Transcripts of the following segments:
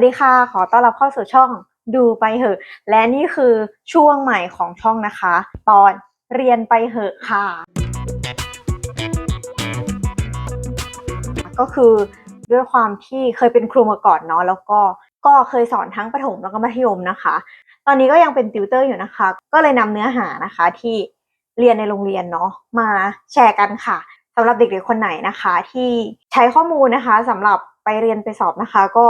วัสดีค่ะ ขอต้อนรับเข้าสู่ช่องดูไปเหอะ และนี่คือช่วงใหม่ของช่องนะคะ ตอนเรียนไปเหอะค่ะ ก็คือด้วยความที่เคยเป็นครูมาก่อนเนาะแล้วก็ก็เคยสอนทั้งประถมแล้วก็มัธยมนะคะ ตอนนี้ก็ยังเป็นติวเตอร์อยู่นะคะ ก็เลยนำเนื้อหานะคะที่เรียนในโรงเรียนเนาะมาแชร์กันค่ะสำหรับเด็กๆคนไหนนะคะ ที่ใช้ข้อมูลนะคะสำหรับไปเรียนไปสอบนะคะ ก็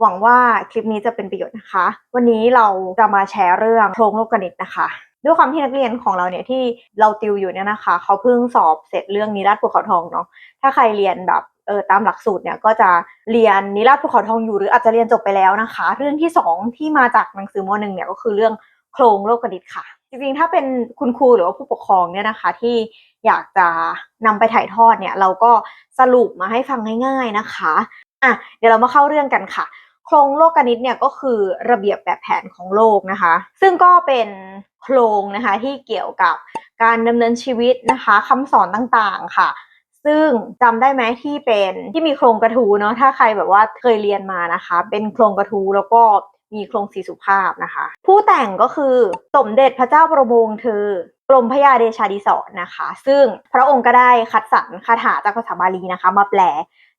หวังว่าคลิปนี้จะเป็นประโยชน์นะคะ วันนี้เราจะมาแชร์เรื่องโครงโลกนิตนะคะ ด้วยความที่นักเรียนของเราเนี่ยที่เราติวอยู่เนี่ยนะคะ เขาเพิ่งสอบเสร็จเรื่องนิราศภูเขาทองเนาะถ้าใครเรียนแบบเออตามหลักสูตรเนี่ยก็จะเรียนนิราศภูเขาทองอยู่หรืออาจจะเรียนจบไปแล้วนะคะ เรื่องที่สองที่มาจากหนังสือมหนึ่งเนี่ยก็คือเรื่องโครงโลกนิตค่ะ จริงๆถ้าเป็นคุณครูหรือว่าผู้ปกครองเนี่ยนะคะที่อยากจะนำไปถ่ายทอดเนี่ยเราก็สรุปมาให้ฟังง่าย ๆนะคะอะเดี๋ยวเรามาเข้าเรื่องกันค่ะ โครงโลกนิตเนี่ยก็คือระเบียบแบบแผนของโลกนะคะ ซึ่งก็เป็นโครงนะคะที่เกี่ยวกับการดำเนินชีวิตนะคะคำสอนต่างๆค่ะ ซึ่งจำได้ไหมที่เป็นที่มีโครงกระทูเนาะถ้าใครแบบว่าเคยเรียนมานะคะ เป็นโครงกระทูแล้วก็ มีโครงสีสุภาพนะคะ ผู้แต่งก็คือสมเด็จพระเจ้าประมงเธอกรมพระยาเดชาดิศรนะคะ ซึ่งพระองค์ก็ได้คัดสรรคาถาจากภาษาบาลีนะคะ มาแปล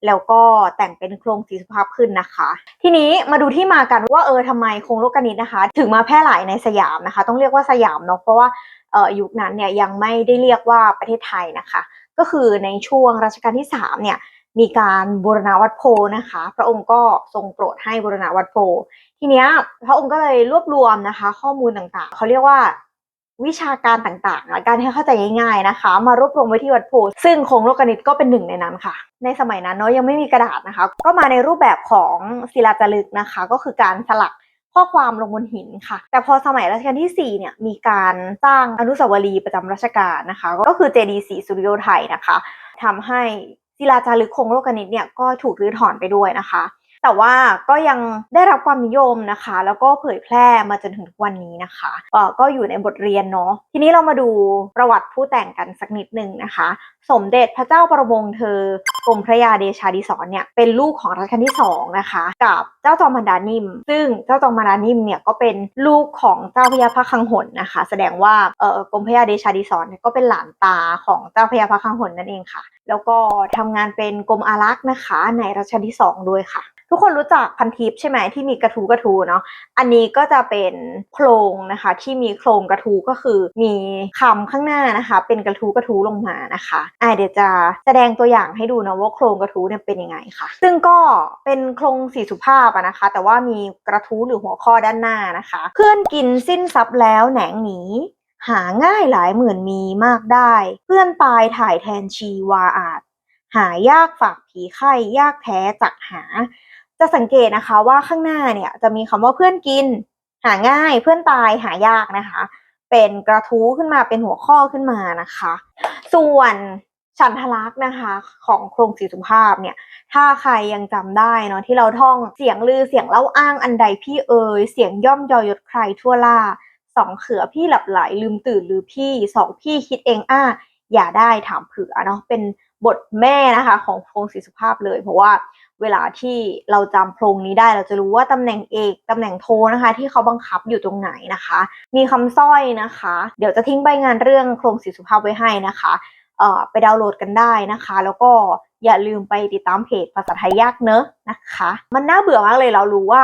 แล้วก็แต่งเป็นโครงสีสุภาพขึ้นนะคะ ทีนี้มาดูที่มากันว่าเออทำไมโครงโลกนิตนะคะ ถึงมาแพร่หลายในสยามนะคะ ต้องเรียกว่าสยามเนาะเพราะว่าเอ่อยุคนั้นเนี่ยยังไม่ได้เรียกว่าประเทศไทยนะคะ ก็คือในช่วงรัชกาลที่3เนี่ยมีการบูรณาวัดโพนะคะ พระองค์ก็ทรงโปรดให้บูรณาวัดโพ ทีเนี้ยพระองค์ก็เลยรวบรวมนะคะ ข้อมูลต่างๆ เขาเรียกว่าวิชาการต่างๆและการให้เข้าใจง่ายๆนะคะ มารวบรวมไว้ที่วัดโพธิ์ซึ่งโครงโลกนิตก็เป็นหนึ่งในนั้นค่ะ ในสมัยนั้นเนาะยังไม่มีกระดาษนะคะ ก็มาในรูปแบบของศิลาจารึกนะคะ ก็คือการสลักข้อความลงบนหินค่ะ แต่พอสมัยรัชกาลที่ 4 เนี่ยมีการสร้างอนุสาวรีย์ประจำรัชกาลนะคะ ก็คือเจดีย์ศรีสุริโยไทยนะคะทำให้ศิลาจารึกโครงโลกนิตเนี่ยก็ถูกรื้อถอนไปด้วยนะคะ แต่ว่าก็ยังได้รับความนิยมนะคะ แล้วก็เผยแพร่มาจนถึงทุกวันนี้นะคะเออก็อยู่ในบทเรียนเนาะทีนี้เรามาดูประวัติผู้แต่งกันสักนิดหนึ่งนะคะ สมเด็จพระเจ้าประมงเธอกรมพระยาเดชาดิศรเนี่ยเป็นลูกของรัชกาลที่สองนะคะ กับเจ้าจอมมันดานิม ซึ่งเจ้าจอมมันดานิมเนี่ยก็เป็นลูกของเจ้าพระยาพระคังหนนะคะ แสดงว่าเออกรมพระยาเดชาดิศรเนี่ยก็เป็นหลานตาของเจ้าพระยาพระคังหนนั่นเองค่ะ แล้วก็ทำงานเป็นกรมอารักษ์นะคะ ในรัชกาลที่สองด้วยค่ะ ทุกคนรู้จักพันทิปใช่ไหมที่มีกระทูกระทูเนาะอันนี้ก็จะเป็นโครงนะคะที่มีโครงกระทูก็คือมีคำข้างหน้านะคะ เป็นกระทูกระทูลงมานะคะอ่าเดี๋ยวจะแสดงตัวอย่างให้ดูนะว่าโครงกระทูเนี่ยเป็นยังไงค่ะ ซึ่งก็เป็นโครงสีสุภาพนะคะ แต่ว่ามีกระทูหรือหัวข้อด้านหน้านะคะ เพื่อนกินสิ้นทรัพย์แล้วแหนงหนีหาง่ายหลายหมื่นมีมากได้ เพื่อนตายถ่ายแทนชีวาอาจ หายากฝากผีไข้ยากแท้จักหา จะสังเกตนะคะว่าข้างหน้าเนี่ยจะมีคำว่าเพื่อนกิน หาง่ายเพื่อนตายหายากนะคะ เป็นกระทู้ขึ้นมาเป็นหัวข้อขึ้นมานะคะ ส่วนฉันทลักษ์นะคะของโครงสีสุภาพเนี่ย ถ้าใครยังจำได้เนาะที่เราท่องเสียงลือเสียงเล่าอ้างอันใดพี่เอ่ยเสียงย่อมยอยศใครทั่วล่าสองเขือพี่หลับไหลลืมตื่นหรือพี่สองพี่คิดเองอ้าอย่าได้ถามเผื่อเนาะเป็นบทแม่นะคะของโครงสีสุภาพเลย เพราะว่า เวลาที่เราจำโครงนี้ได้เราจะรู้ว่าตำแหน่งเอกตำแหน่งโทนะคะ ที่เขาบังคับอยู่ตรงไหนนะคะ มีคำสร้อยนะคะ เดี๋ยวจะทิ้งใบงานเรื่องโครงสีสุภาพไว้ให้นะคะเอ่อไปดาวน์โหลดกันได้นะคะ แล้วก็อย่าลืมไปติดตามเพจภาษาไทยยากเนอะนะคะ มันน่าเบื่อมากเลยเรารู้ว่า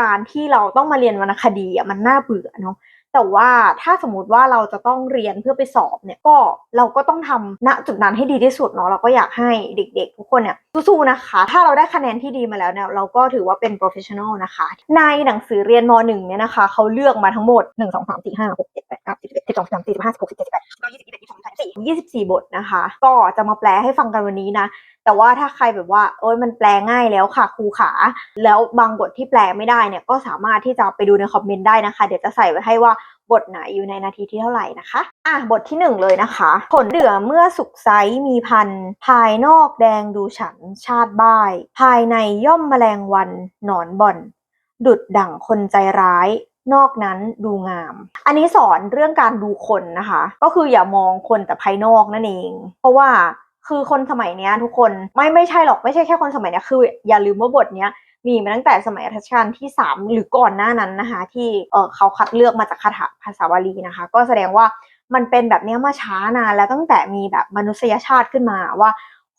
การที่เราต้องมาเรียนวรรณคดีอะมันน่าเบื่อเนาะ แต่ว่าถ้าสมมติว่าเราจะต้องเรียนเพื่อไปสอบเนี่ยก็เราก็ต้องทำณจุดนั้นให้ดีที่สุดเนาะเราก็อยากให้เด็กๆ ทุกคนเนี่ยสู้ๆนะคะ ถ้าเราได้คะแนนที่ดีมาแล้วเนี่ยเราก็ถือว่าเป็น professional นะคะ ในหนังสือเรียนม .1 เนี่ยนะคะเขาเลือกมาทั้งหมด 1 2 3 4 5 6 7 8 9 10 11 12 13 14 15 16 17 18 19 20 21 22 23 24 24 บทนะคะ ก็จะมาแปลให้ฟังกันวันนี้นะแต่ว่าถ้าใครแบบว่าโอ้ยมันแปลง่ายแล้วค่ะครูขา แล้วบางบทที่แปลไม่ได้เนี่ยก็สามารถที่จะไปดูในคอมเมนต์ได้นะคะ เดี๋ยวจะใส่ไว้ให้ว่าบทไหนอยู่ในนาทีที่เท่าไหร่นะคะอะบทที่หนึ่งเลยนะคะ ผลเดือเมื่อสุกไซมีพัน ภายนอกแดงดูฉันชาติบ้าย ภายในย่อมแมลงวันหนอนบ่อน ดุดดั่งคนใจร้ายนอกนั้นดูงาม อันนี้สอนเรื่องการดูคนนะคะ ก็คืออย่ามองคนแต่ภายนอกนั่นเอง เพราะว่าคือคนสมัยนี้ทุกคนไม่ไม่ใช่หรอกไม่ใช่แค่คนสมัยนี้คือ อย่าลืมว่าบทเนี้ย มีมาตั้งแต่สมัยรัชกาลที่ 3 หรือก่อนหน้านั้นนะคะที่เเขาคัดเลือกมาจากคาถาภาษาบาลีนะคะ ก็แสดงว่ามันเป็นแบบนี้มาช้านานแล้วตั้งแต่มีแบบมนุษยชาติขึ้นมาว่า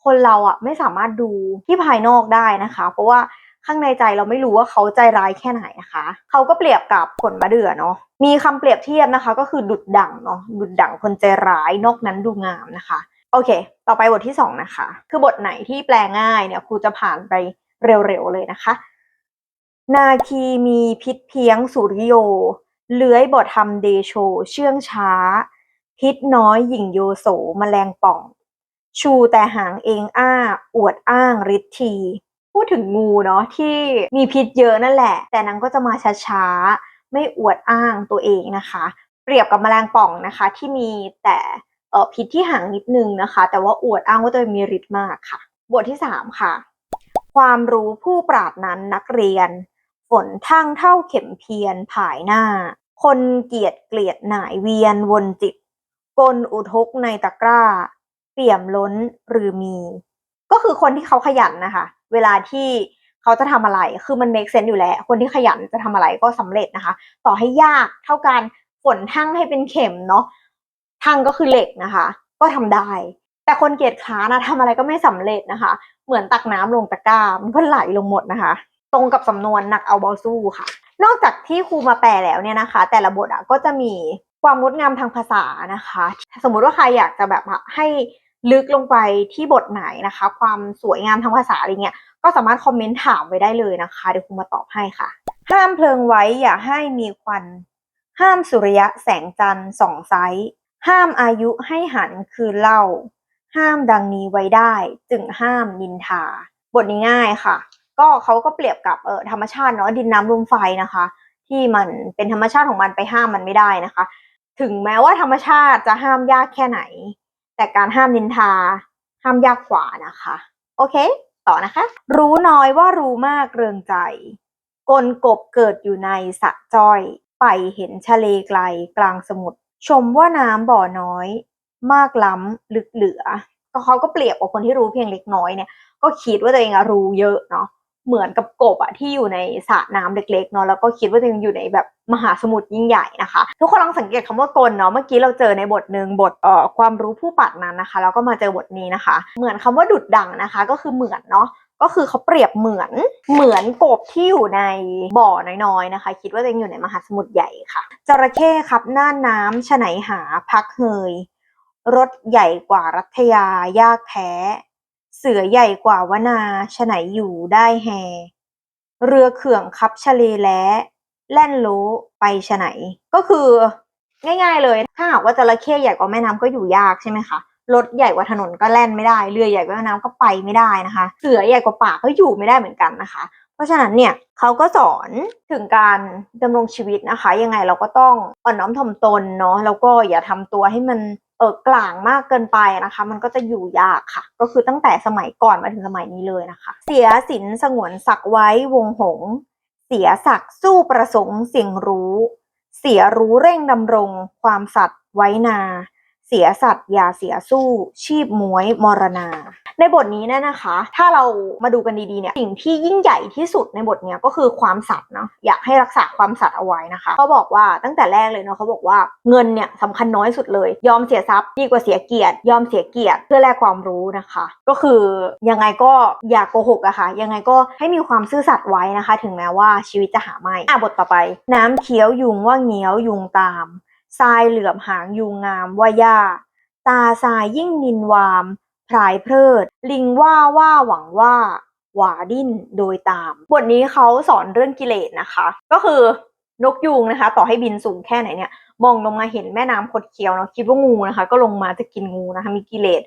คนเราอะไม่สามารถดูที่ภายนอกได้นะคะ เพราะว่าข้างในใจเราไม่รู้ว่าเขาใจร้ายแค่ไหนนะคะ เขาก็เปรียบกับผลมะเดื่อเนาะมีคำเปรียบเทียบนะคะ ก็คือดุดดั่งเนาะดุดดั่งคนใจร้ายนอกนั้นดูงามนะคะ โอเค ต่อไปบทที่สองนะคะ คือบทไหนที่แปลง่ายเนี่ยครูจะผ่านไป เร็วๆเลยนะคะ นาคีมีพิษเพียงสุริโย เลื้อยบททำเดโช เชื่องช้า พิษน้อยหยิ่งโยโสมแมลงป่อง ชูแต่หางเองอ้า อวดอ้างฤทธีพูดถึงงูเนาะที่มีพิษเยอะนั่นแหละ แต่นางก็จะมาช้าๆ ไม่อวดอ้างตัวเองนะคะ เปรียบกับแมลงป่องนะคะ ที่มีแต่เออพิษที่หางนิดนึงนะคะ แต่ว่าอวดอ้างว่าตัวเองมีฤทธิ์มากค่ะ บทที่สามค่ะ ความรู้ผู้ปราดนั้นนักเรียน ฝนทั้งเท่าเข็มเพียนผายหน้า คนเกียดเกลียดหน่ายเวียนวนจิต กลอุทกในตะกร้า เปี่ยมล้นหรือมี ก็คือคนที่เขาขยันนะคะ เวลาที่เขาจะทำอะไร คือมัน make sense อยู่แล้ว คนที่ขยันจะทำอะไรก็สำเร็จนะคะ ต่อให้ยากเท่าการฝนทั้งให้เป็นเข็มเนาะทั้งก็คือเหล็กนะคะ ก็ทำได้ แต่คนเกียจค้านนะทำอะไรก็ไม่สำเร็จนะคะ เหมือนตักน้ำลงตะกร้ามันก็ไหลลงหมดนะคะ ตรงกับสำนวนหนักเอาเบาสู้ค่ะ นอกจากที่ครูมาแปลแล้วเนี่ยนะคะ แต่ละบทอะก็จะมีความงดงามทางภาษานะคะ สมมุติว่าใครอยากจะแบบให้ลึกลงไปที่บทไหนนะคะ ความสวยงามทางภาษาอะไรเงี้ยก็สามารถคอมเมนต์ถามไว้ได้เลยนะคะเดี๋ยวครูมาตอบให้ค่ะ ห้ามเพลิงไว้อย่าให้มีควัน ห้ามสุริยะแสงจันทร์ส่องไซส์ห้ามอายุให้หันคืนเล่า ห้ามดังนี้ไว้ได้ จึงห้ามนินทา บทนี้ง่ายค่ะ ก็เขาก็เปรียบกับเออธรรมชาติเนาะดินน้ำลมไฟนะคะ ที่มันเป็นธรรมชาติของมันไปห้ามมันไม่ได้นะคะ ถึงแม้ว่าธรรมชาติจะห้ามยากแค่ไหน แต่การห้ามนินทา ห้ามยากกว่านะคะ โอเค ต่อนะคะ รู้น้อยว่ารู้มากเรืองใจ กลกบเกิดอยู่ในสะจ้อย ไปเห็นทะเลไกลกลางสมุทรชมว่าน้ำบ่อน้อย มากล้ำลึกเหลือก็เขาก็เปรียบกับคนที่รู้เพียงเล็กน้อยเนี่ย ก็คิดว่าตัวเองอรู้เยอะเนาะเหมือนกับกบอะที่อยู่ในสระน้ำเล็กๆเนาะแล้วก็คิดว่าตัวเองอยู่ในแบบมหาสมุทรยิ่งใหญ่นะคะ ทุกคนลองสังเกตคำว่ากลเนาะเมื่อกี้เราเจอในบทหนึ่งบทเอ่อความรู้ผู้ปัดนั้นนะคะแล้วก็มาเจอบทนี้นะคะ เหมือนคำว่าดุดดังนะคะ ก็คือเหมือนเนาะก็คือเขาเปรียบเหมือนเหมือนกบที่อยู่ในบ่อน้อยๆนะคะ คิดว่าตัวเองอยู่ในมหาสมุทรใหญ่ค่ะจระเข้ครับหน้าน้ำฉไหนหาพักเฮย รถใหญ่กว่ารัฐยายากแพ้เสือใหญ่กว่าวนาฉไหนอยู่ได้แฮ เรือเขื่องคับชะเลแล้แล่นโลไปฉไหน ก็คือ ง่ายๆเลย ถ้าหากว่าจระเข้ใหญ่กว่าแม่น้ำก็อยู่ยากใช่ไหมคะรถใหญ่กว่าถนนก็แล่นไม่ได้ เรือใหญ่กว่าแม่น้ำก็ไปไม่ได้นะคะ เสือใหญ่กว่าป่าก็อยู่ไม่ได้เหมือนกันนะคะ เพราะฉะนั้นเนี่ยเขาก็สอนถึงการดำรงชีวิตนะคะ ยังไงเราก็ต้องอ่อนน้อมถ่อมตนเนาะแล้วก็อย่าทำตัวให้มัน เออกลางมากเกินไปนะคะ มันก็จะอยู่ยากค่ะ ก็คือตั้งแต่สมัยก่อนมาถึงสมัยนี้เลยนะคะ เสียสินสงวนศักไว้วงหง เสียศักสู้ประสงค์เสียงรู้ เสียรู้เร่งดำรง ความสัตว์ไว้นา เสียสัตว์อย่าเสียสู้ ชีพมวยมรณา ในบทนี้เนี่ยนะคะ ถ้าเรามาดูกันดีๆเนี่ยสิ่งที่ยิ่งใหญ่ที่สุดในบทเนี้ยก็คือความสัตย์เนาะอยากให้รักษาความสัตย์เอาไว้นะคะเขาบอกว่าตั้งแต่แรกเลยเนาะเขาบอกว่าเงินเนี่ยสำคัญน้อยสุดเลย ยอมเสียทรัพย์ดีกว่าเสียเกียรติ ยอมเสียเกียรติเพื่อแลกความรู้นะคะ ก็คือยังไงก็อย่าโกหกอะค่ะ ยังไงก็ให้มีความซื่อสัตย์ไว้นะคะ ถึงแม้ว่าชีวิตจะหาไม่อะบทต่อไป น้ำเขียวยุงว่าเงี้ยวยุงตามทรายเหลือบหางยุงงามว่ายาตาทรายยิ่งนินวาม พรายเพลิด ลิงว่าว่าหวังว่าหวาดิ้นโดยตาม บทนี้เขาสอนเรื่องกิเลสนะคะ ก็คือนกยูงนะคะ ต่อให้บินสูงแค่ไหนเนี่ย มองลงมาเห็นแม่น้ำคดเคี้ยวเนาะคิดว่างูนะคะ ก็ลงมาจะกินงูนะคะ มีกิเลส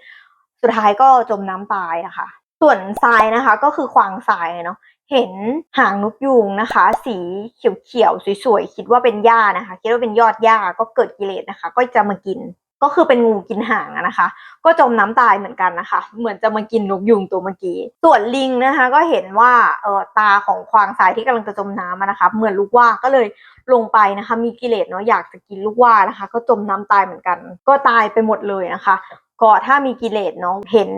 สุดท้ายก็จมน้ำตายนะคะ ส่วนทรายนะคะ ก็คือควางทรายเนาะเห็นหางนกยูงนะคะ สีเขียวๆสวยๆคิดว่าเป็นหญ้านะคะ คิดว่าเป็นยอดหญ้าก็เกิดกิเลสนะคะ ก็จะมากิน ก็คือเป็นงูกินหางนะคะ ก็จมน้ำตายเหมือนกันนะคะ เหมือนจะมากินนกยุงตัวเมื่อกี้ ส่วนลิงนะคะ ก็เห็นว่าเออตาของควางทรายที่กำลังจะจมน้ำอะนะคะ เหมือนลูกว่าก็เลยลงไปนะคะ มีกิเลสเนาะอยากจะกินลูกว่านะคะ ก็จมน้ำตายเหมือนกัน ก็ตายไปหมดเลยนะคะก็ถ้ามีกิเลสเนาะเห็น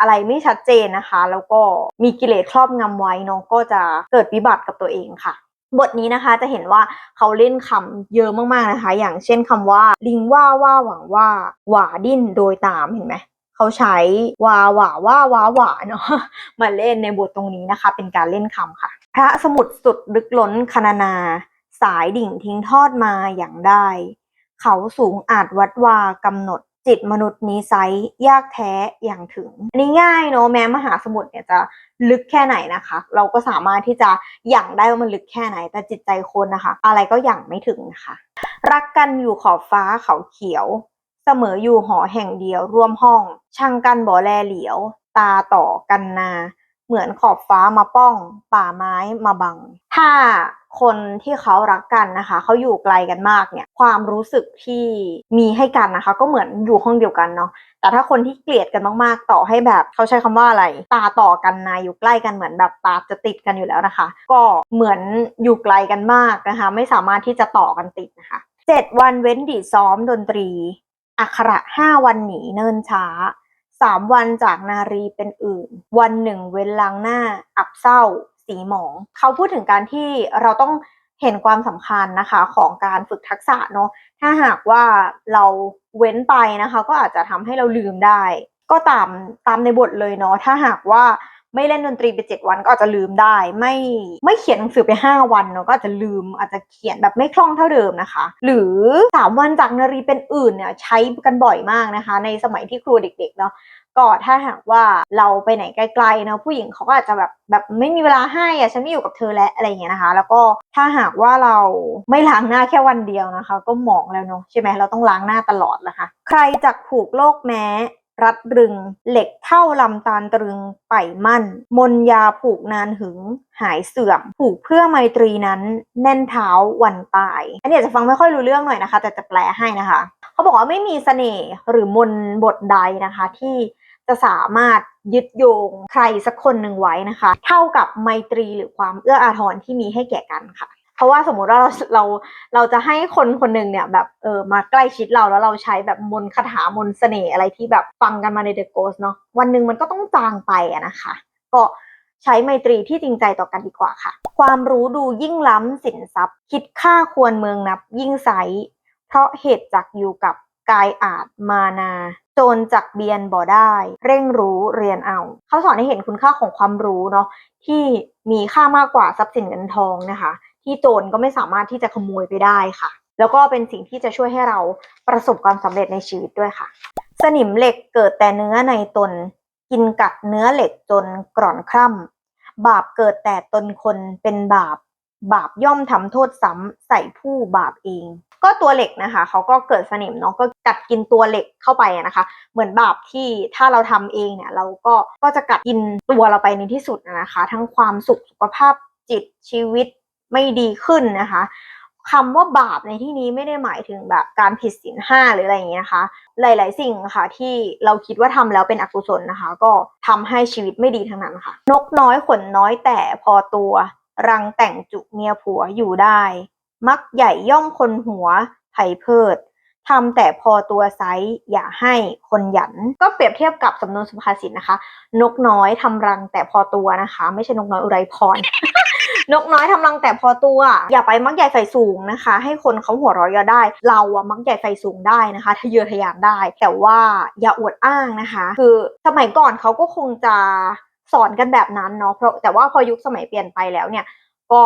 อะไรไม่ชัดเจนนะคะ แล้วก็มีกิเลสครอบงำไว้เนาะก็จะเกิดวิบัติกับตัวเองค่ะ บทนี้นะคะจะเห็นว่าเขาเล่นคำเยอะมากๆนะคะ อย่างเช่นคำว่า ลิงว่าว่าหวังว่าหวาดิ้นโดยตามเห็นไหมเขาใช้วาหว่าว่าว้าหวาเนาะมาเล่นในบทตรงนี้นะคะ เป็นการเล่นคำค่ะ พระสมุทรสุดลึกล้นคณนา สายดิ่งทิ้งทอดมาอย่างได้ เขาสูงอาจวัดวากำหนด จิตมนุษย์นี้ไซร้ยากแท้อย่างถึง อันนี้ง่ายเนาะแม้มหาสมุทรเนี่ยจะลึกแค่ไหนนะคะ เราก็สามารถที่จะหยั่งได้ว่ามันลึกแค่ไหน แต่จิตใจคนนะคะ อะไรก็หยั่งไม่ถึงนะคะ รักกันอยู่ขอบฟ้าเขาเขียว เสมออยู่หอแห่งเดียวร่วมห้องช่างกันบ่อแลเหลียว ตาต่อกันนา เหมือนขอบฟ้ามาป้อง ป่าไม้มาบัง ถ้า คนที่เขารักกันนะคะเขาอยู่ไกลกันมากเนี่ยความรู้สึกที่มีให้กันนะคะ ก็เหมือนอยู่ห้องเดียวกันเนาะแต่ถ้าคนที่เกลียดกันมากๆ ต่อให้แบบเขาใช้คำว่าอะไร ตาต่อกันนาอยู่ใกล้กันเหมือนแบบตาจะติดกันอยู่แล้วนะคะ ก็เหมือนอยู่ไกลกันมากนะคะ ไม่สามารถที่จะต่อกันติดนะคะเจ็ดวันเว้นดีซ้อมดนตรี อักขระห้าวันหนีเนินช้าสามวันจากนารีเป็นอื่น วันหนึ่งเว้นล้างหน้า อับเศร้า สีหมอง เขาพูดถึงการที่เราต้องเห็นความสำคัญนะคะของการฝึกทักษะเนาะถ้าหากว่าเราเว้นไปนะคะ ก็อาจจะทำให้เราลืมได้ ก็ตามตามในบทเลยเนาะถ้าหากว่าไม่เล่นดนตรีไปเจ็ดวันก็อาจจะลืมได้ ไม่ไม่เขียนหนังสือไปห้าวันเนาะก็อาจจะลืมอาจจะเขียนแบบไม่คล่องเท่าเดิมนะคะ หรือสามวันจากนารีเป็นอื่นเนี่ยใช้กันบ่อยมากนะคะ ในสมัยที่ครูเด็กๆเนาะ ก็ถ้าหากว่าเราไปไหนไกลๆเนาะผู้หญิงเขาก็อาจจะแบบแบบไม่มีเวลาให้อะฉันไม่อยู่กับเธอแล้วอะไรอย่างเงี้ยนะคะ แล้วก็ถ้าหากว่าเราไม่ล้างหน้าแค่วันเดียวนะคะ ก็หมองแล้วเนาะใช่ไหมเราต้องล้างหน้าตลอดนะคะ ใครจักผูกโลกแม้รัดรึง เหล็กเท่าลำตาลตรึงไปมั่น มนยาผูกนานหึง หายเสื่อม ผูกเพื่อไมตรีนั้น แน่นเท้าวันตาย อันนี้จะฟังไม่ค่อยรู้เรื่องหน่อยนะคะ แต่จะแปลให้นะคะ เขาบอกว่าไม่มีเสน่ห์หรือมนบทใดนะคะ ที่ จะสามารถยึดโยงใครสักคนหนึ่งไว้นะคะ เท่ากับไมตรีหรือความเอื้ออาทรที่มีให้แก่กันค่ะเพราะว่าสมมติว่าเราเราเราจะให้คนคนหนึ่งเนี่ยแบบเออมาใกล้ชิดเราแล้วเราใช้แบบมนคาถามนเสน่ห์อะไรที่แบบฟังกันมาในเดอะโกสเนาะวันหนึ่งมันก็ต้องจางไปอะนะคะ ก็ใช้ไมตรีที่จริงใจต่อกันดีกว่าค่ะ ความรู้ดูยิ่งล้ำสินทรัพย์ คิดค่าควรเมืองนับยิ่งไซเพราะเหตุจักอยู่กับ กายอาจมานาจรจักเบียนบ่ได้ เร่งรู้เรียนเอา เขาสอนให้เห็นคุณค่าของความรู้เนาะที่มีค่ามากกว่าทรัพย์สินเงินทองนะคะ ที่โจรก็ไม่สามารถที่จะขโมยไปได้ค่ะ แล้วก็เป็นสิ่งที่จะช่วยให้เราประสบความสำเร็จในชีวิตด้วยค่ะ สนิมเหล็กเกิดแต่เนื้อในตน กินกัดเนื้อเหล็กจนกร่อนคร่ำบาปเกิดแต่ตนคนเป็นบาป บาปย่อมทำโทษซ้ำใส่ผู้บาปเอง ก็ตัวเหล็กนะคะเขาก็เกิดสนิมเนาะก็กัดกินตัวเหล็กเข้าไปนะคะ เหมือนบาปที่ถ้าเราทำเองเนี่ยเราก็ก็จะกัดกินตัวเราไปในที่สุดนะคะ ทั้งความสุขสุขภาพจิตชีวิตไม่ดีขึ้นนะคะคำว่าบาปในที่นี้ไม่ได้หมายถึงแบบการผิดศีลห้าหรืออะไรอย่างเงี้ยนะคะ หลาย ๆ สิ่งค่ะที่เราคิดว่าทำแล้วเป็นอกุศลนะคะ ก็ทำให้ชีวิตไม่ดีทั้งนั้นค่ะ นกน้อยขนน้อยแต่พอตัว รังแต่งจุเมียผัวอยู่ได้ มักใหญ่ย่อมคนหัวไผ่เพิดทำแต่พอตัวไซส์อย่าให้คนหยัน ก็เปรียบเทียบกับสำนวนสุภาษิตนะคะ นกน้อยทำรังแต่พอตัวนะคะ ไม่ใช่นกน้อยอุไรพร นกน้อยทำรังแต่พอตัว อย่าไปมักใหญ่ไฟสูงนะคะ ให้คนเขาหัวเราะยาะได้ เราอะมักใหญ่ไฟสูงได้นะคะทะเยอทะยานได้ แต่ว่าอย่าอวดอ้างนะคะ คือสมัยก่อนเขาก็คงจะ สอนกันแบบนั้นเนาะเพราะแต่ว่าพอยุคสมัยเปลี่ยนไปแล้วเนี่ย ก็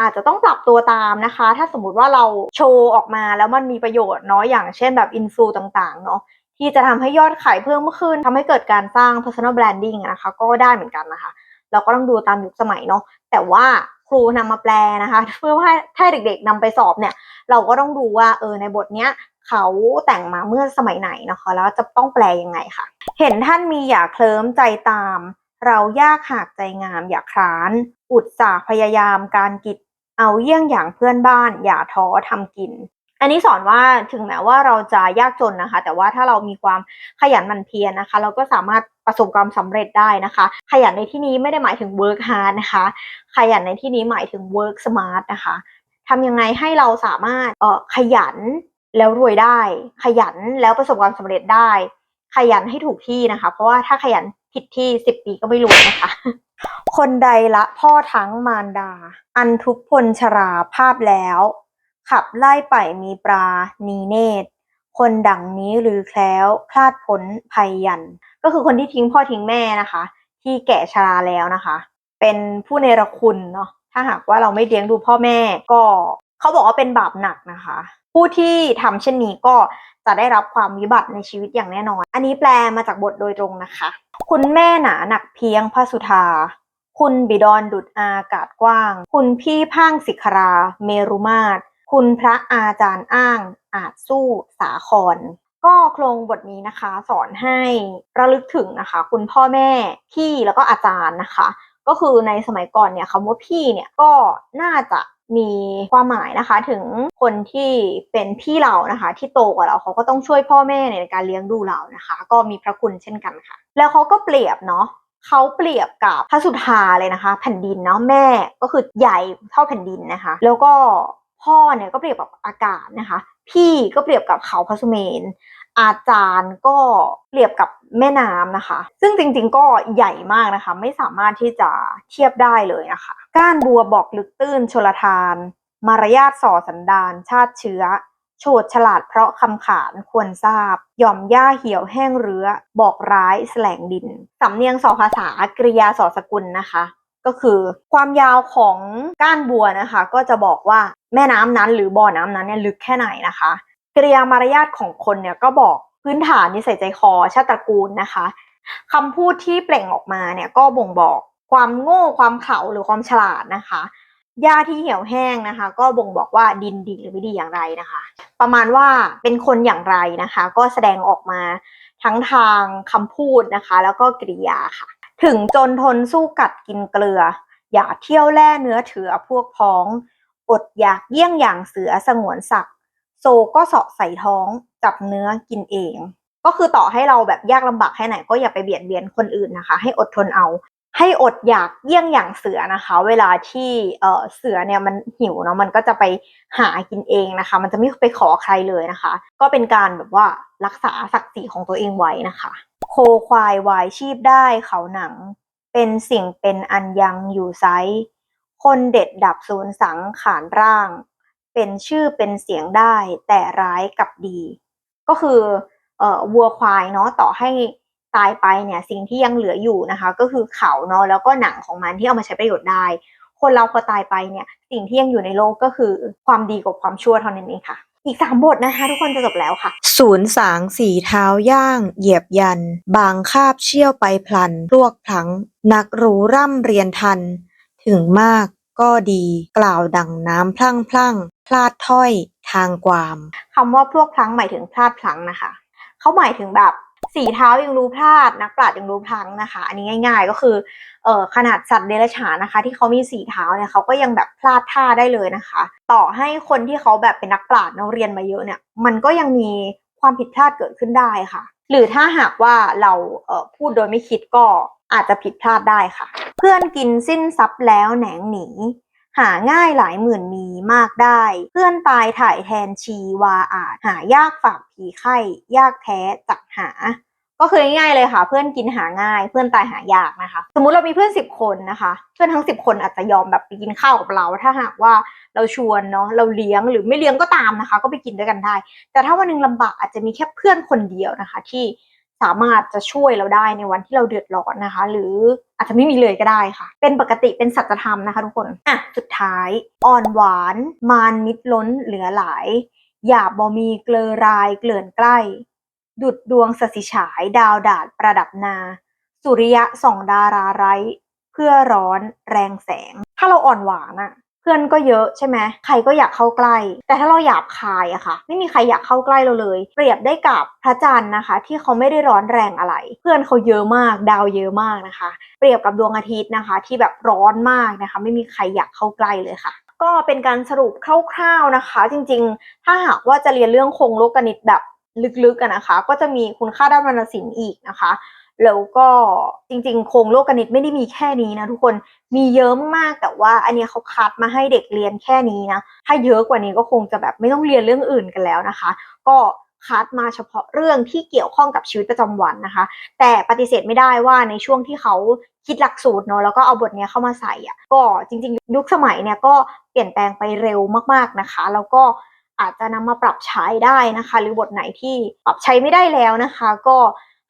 อาจจะต้องปรับตัวตามนะคะ ถ้าสมมุติว่าเราโชว์ออกมาแล้วมันมีประโยชน์เนาะอย่างเช่นแบบอินฟลูต่างๆเนาะที่จะทำให้ยอดขายเพิ่มขึ้นทำให้เกิดการสร้าง personal branding นะคะ ก็ได้เหมือนกันนะคะ เราก็ต้องดูตามยุคสมัยเนาะแต่ว่าครูนำมาแปลนะคะ เพื่อให้ถ้าเด็กๆนำไปสอบเนี่ย เราก็ต้องดูว่าเออในบทเนี้ยเขาแต่งมาเมื่อสมัยไหนนะคะ แล้วจะต้องแปลยังไงค่ะ เห็นท่านมีอย่าเคลิ้มใจตาม เรายากหากใจงามอย่าคร้าน อุตสาห์พยายามการกิจเอาเยี่ยงอย่างเพื่อนบ้าน อย่าท้อทำกิน อันนี้สอนว่าถึงแม้ว่าเราจะยากจนนะคะ แต่ว่าถ้าเรามีความขยันหมั่นเพียรนะคะ เราก็สามารถประสบความสำเร็จได้นะคะ ขยันในที่นี้ไม่ได้หมายถึง work hard นะคะ ขยันในที่นี้หมายถึง work smart นะคะทำยังไงให้เราสามารถเอ่อขยันแล้วรวยได้ ขยันแล้วประสบความสำเร็จได้ ขยันให้ถูกที่นะคะ เพราะว่าถ้าขยัน ผิดที่สิบปีก็ไม่รู้นะคะ คนใดละพ่อทั้งมารดา อันทุกพลชราภาพแล้ว ขับไล่ไปมีปลานีเนตร คนดังนี้หรือแคล้วพลาดพ้นภัยยัน ก็คือคนที่ทิ้งพ่อทิ้งแม่นะคะ ที่แก่ชราแล้วนะคะ เป็นผู้เนรคุณเนาะถ้าหากว่าเราไม่เลี้ยงดูพ่อแม่ก็เขาบอกว่าเป็นบาปหนักนะคะ ผู้ที่ทำเช่นนี้ก็จะได้รับความวิบัติในชีวิตอย่างแน่นอน อันนี้แปลมาจากบทโดยตรงนะคะ คุณแม่หนาหนักเพียงพระสุธา คุณบิดอนดุดอากาศกว้าง คุณพี่พางศิคราเมรุมาตร คุณพระอาจารย์อ้าง อาจสู้สาคร ก็โครงบทนี้นะคะสอนให้ระลึกถึงนะคะ คุณพ่อแม่พี่แล้วก็อาจารย์นะคะ ก็คือในสมัยก่อนเนี่ยคำว่าพี่เนี่ยก็น่าจะ มีความหมายนะคะ ถึงคนที่เป็นพี่เรานะคะ ที่โตกว่าเราเขาก็ต้องช่วยพ่อแม่ในการเลี้ยงดูเรานะคะ ก็มีพระคุณเช่นกันค่ะ แล้วเขาก็เปรียบเนาะเขาเปรียบกับพระสุธาเลยนะคะ แผ่นดินเนาะแม่ก็คือใหญ่เท่าแผ่นดินนะคะ แล้วก็พ่อเนี่ยก็เปรียบกับอากาศนะคะ พี่ก็เปรียบกับเขาพระสุเมน อาจารย์ก็เปรียบกับแม่น้ำนะคะ ซึ่งจริงๆก็ใหญ่มากนะคะ ไม่สามารถที่จะเทียบได้เลยนะคะ ก้านบัวบอกลึกตื้นชลทาน มารยาทส่อสันดานชาติเชื้อ โฉดฉลาดเพราะคำขานควรทราบ หย่อมหญ้าเหี่ยวแห้งเรือบอกร้ายแสลงดิน สำเนียงสอภาษากริยาสอสกุลนะคะ ก็คือความยาวของก้านบัวนะคะ ก็จะบอกว่าแม่น้ำนั้นหรือบ่อน้ำนั้นเนี่ยลึกแค่ไหนนะคะ กริยามารยาทของคนเนี่ยก็บอกพื้นฐานนิสัยใจคอชาติตระกูลนะคะคำพูดที่เปล่งออกมาเนี่ยก็บ่งบอก ความโง่ความเขาหรือความฉลาดนะคะหญ้าที่เหี่ยวแห้งนะคะ ก็บ่งบอกว่าดินดีหรือไม่ดีอย่างไรนะคะ ประมาณว่าเป็นคนอย่างไรนะคะ ก็แสดงออกมาทั้งทางคำพูดนะคะ แล้วก็กริยาค่ะ ถึงจนทนสู้กัดกินเกลือ อย่าเที่ยวแล่เนื้อเถือพวกพ้อง อดอยากเยี่ยงอย่างเสือสงวนสักโซก็เสาะใส่ท้องจับเนื้อกินเอง ก็คือต่อให้เราแบบยากลำบากแค่ไหนก็อย่าไปเบียดเบียนคนอื่นนะคะ ให้อดทนเอา ให้อดอยากเยี่ยงอย่างเสือนะคะ เวลาที่เสือเนี่ยมันหิวเนาะมันก็จะไปหากินเองนะคะ มันจะไม่ไปขอใครเลยนะคะ ก็เป็นการแบบว่ารักษาศักดิ์ศรีของตัวเองไว้นะคะ โคควายวายชีพได้เขาหนัง เป็นสิ่งเป็นอันยังอยู่ไซคนเด็ดดับศูนย์สังขารร่าง เป็นชื่อเป็นเสียงได้แต่ร้ายกับดี ก็คือเอ่อวัวควายเนาะต่อให้ ตายไปเนี่ยสิ่งที่ยังเหลืออยู่นะคะ ก็คือเขาเนาะแล้วก็หนังของมันที่เอามาใช้ประโยชน์ได้ คนเราพอตายไปเนี่ยสิ่งที่ยังอยู่ในโลกก็คือความดีกับความชั่วเท่านั้นเองค่ะ อีกสามบทนะคะ ทุกคนจะจบแล้วค่ะ ศูนย์สางสีเท้าย่าง เหยียบยัน บางคาบเชี่ยวไปพลันลวกพลัง นักรู้ร่ำเรียนทัน ถึงมากก็ดีกล่าวดังน้ำพลั่งพลั่งพลาดถ้อยทางความคำว่าพวกพลั้งหมายถึงพลาดพลั้งนะคะ เขาหมายถึงแบบ สีเท้ายังรู้พลาด นักปราชญ์ยังรู้พลั้งนะคะ อันนี้ง่าย ๆ ก็คือเออขนาดสัตว์เดรัจฉานนะคะ ที่เขามีสีเท้าเนี่ยเขาก็ยังแบบพลาดท่าได้เลยนะคะ ต่อให้คนที่เขาแบบเป็นนักปราชญ์เนอะเรียนมาเยอะเนี่ย มันก็ยังมีความผิดพลาดเกิดขึ้นได้ค่ะ หรือถ้าหากว่าเราเออพูดโดยไม่คิดก็อาจจะผิดพลาดได้ค่ะ เพื่อนกินสิ้นทรัพย์แล้วแหนงหนี หาง่ายหลายหมื่นมีมากได้ เพื่อนตายถ่ายแทนชีวาอาจหายากฝากผีไข้ยากแท้จักหาก็คือง่ายเลยค่ะ เพื่อนกินหาง่าย เพื่อนตายหายากนะคะ สมมุติเรามีเพื่อนสิบคนนะคะ เพื่อนทั้งสิบคนอาจจะยอมแบบไปกินข้าวกับเรา ถ้าหากว่าเราชวนเนาะเราเลี้ยงหรือไม่เลี้ยงก็ตามนะคะ ก็ไปกินด้วยกันได้ แต่ถ้าวันหนึงลำบากอาจจะมีแค่เพื่อนคนเดียวนะคะ ที่ สามารถจะช่วยเราได้ในวันที่เราเดือดร้อนนะคะ หรืออาจจะไม่มีเลยก็ได้ค่ะ เป็นปกติเป็นสัจธรรมนะคะทุกคนอะสุดท้าย อ่อนหวาน มานมิดล้นเหลือหลาย หยาบบ่มีเกลอรายเกลื่อนใกล้ ดุดดวงสสิฉาย ดาวดาดประดับนา สุริยะส่องดาราไร้ เพื่อร้อนแรงแสง ถ้าเราอ่อนหวานอะ พื่อนก็เยอะใช่ไหมใครก็อยากเข้าใกล้ แต่ถ้าเราหยาบคายอะค่ะ ไม่มีใครอยากเข้าใกล้เราเลย เปรียบได้กับพระจันทร์นะคะ ที่เขาไม่ได้ร้อนแรงอะไร เพื่อนเขาเยอะมาก ดาวเยอะมากนะคะ เปรียบกับดวงอาทิตย์นะคะ ที่แบบร้อนมากนะคะ ไม่มีใครอยากเข้าใกล้เลยค่ะก็เป็นการสรุปคร่าวๆนะคะ จริงๆ ถ้าหากว่าจะเรียนเรื่องโครงโลกนิตแบบลึกๆกันนะคะ ก็จะมีคุณค่าด้านวรรณศิลป์อีกนะคะ แล้วก็จริงๆ โครงโลกนิตไม่ได้มีแค่นี้นะทุกคนมีเยอะมากๆแต่ว่า อันนี้เขาคัดมาให้เด็กเรียนแค่นี้นะถ้าเยอะกว่านี้ก็คงจะแบบไม่ต้องเรียนเรื่องอื่นกันแล้วนะคะ ก็คัดมาเฉพาะเรื่องที่เกี่ยวข้องกับชีวิตประจำวันนะคะ แต่ปฏิเสธไม่ได้ว่าในช่วงที่เขาคิดหลักสูตรเนาะแล้วก็เอาบทเนี้ยเข้ามาใส่อะก็จริง ๆ ยุคสมัยเนี่ยก็เปลี่ยนแปลงไปเร็วมากๆนะคะ แล้วก็อาจจะนำมาปรับใช้ได้นะคะ หรือบทไหนที่ปรับใช้ไม่ได้แล้วนะคะ ก็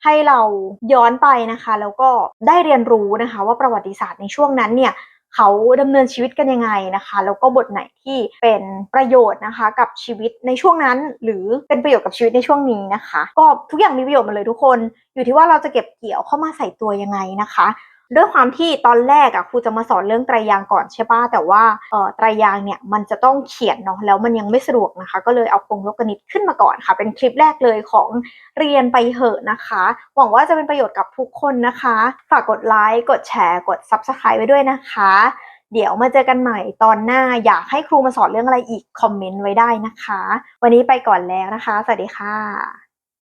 ให้เราย้อนไปนะคะ แล้วก็ได้เรียนรู้นะคะ ว่าประวัติศาสตร์ในช่วงนั้นเนี่ยเขาดำเนินชีวิตกันยังไงนะคะ แล้วก็บทไหนที่เป็นประโยชน์นะคะ กับชีวิตในช่วงนั้น หรือเป็นประโยชน์กับชีวิตในช่วงนี้นะคะ ก็ทุกอย่างมีประโยชน์หมดเลยทุกคน อยู่ที่ว่าเราจะเก็บเกี่ยวเข้ามาใส่ตัวยังไงนะคะ ด้วยความที่ตอนแรกอะครูจะมาสอนเรื่องไตรยางก่อนใช่ปะแต่ว่าเอ่อไตรยางเนี่ยมันจะต้องเขียนเนาะแล้วมันยังไม่สะดวกนะคะ ก็เลยเอาปงลกนิตขึ้นมาก่อนค่ะ เป็นคลิปแรกเลยของเรียนไปเหอะนะคะ หวังว่าจะเป็นประโยชน์กับทุกคนนะคะ ฝากกดไลค์กดแชร์ กด Subscribe ไว้ด้วยนะคะ เดี๋ยวมาเจอกันใหม่ตอนหน้าอยากให้ครูมาสอนเรื่องอะไรอีกคอมเมนต์ไว้ได้นะคะ วันนี้ไปก่อนแล้วนะคะ สวัสดีค่ะ